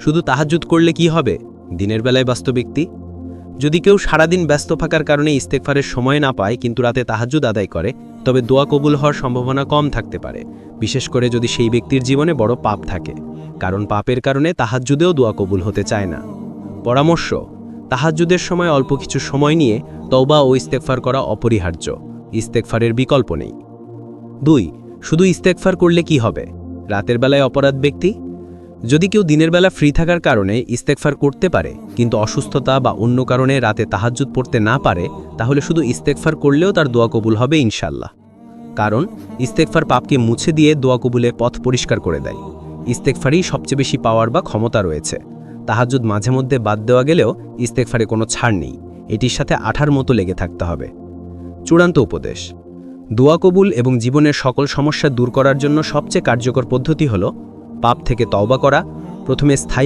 শুধু তাহাজ্জুদ করলে কি হবে? দিনের বেলায় ব্যস্ত ব্যক্তি? যদি কেউ সারাদিন ব্যস্ত থাকার কারণে ইস্তেকফারের সময় না পায়, কিন্তু রাতে তাহাজ্জুদ আদায় করে, তবে দোয়া কবুল হওয়ার সম্ভাবনা কম থাকতে পারে। বিশেষ করে যদি সেই ব্যক্তির জীবনে বড় পাপ থাকে, কারণ পাপের কারণে তাহাজ্জুদেও দোয়া কবুল হতে চায় না। পরামর্শ, তাহাজ্জুদের সময় অল্প কিছু সময় নিয়ে তওবা ও ইস্তেকফার করা অপরিহার্য। ইস্তেকফারের বিকল্প নেই। দুই, শুধু ইস্তেকফার করলে কি হবে? রাতের বেলায় অপরাধ ব্যক্তি? যদি কেউ দিনের বেলা ফ্রি থাকার কারণে ইস্তেকফার করতে পারে, কিন্তু অসুস্থতা বা অন্য কারণে রাতে তাহাজ্জুদ পড়তে না পারে, তাহলে শুধু ইস্তেকফার করলেও তার দোয়া কবুল হবে ইনশাল্লাহ কারণ ইস্তেকফার পাপকে মুছে দিয়ে দোয়া কবুলের পথ পরিষ্কার করে দেয়। ইস্তেকফারই সবচেয়ে বেশি পাওয়ার বা ক্ষমতা রয়েছে। তাহাজ্জুদ মাঝে মধ্যে বাদ দেওয়া গেলেও ইস্তেকফারে কোনো ছাড় নেই। এটির সাথে আঠার মতো লেগে থাকতে হবে। চূড়ান্ত উপদেশ। দোয়া কবুল এবং জীবনের সকল সমস্যা দূর করার জন্য সবচেয়ে কার্যকর পদ্ধতি হল পাপ থেকে তওবা করা প্রথমে স্থায়ী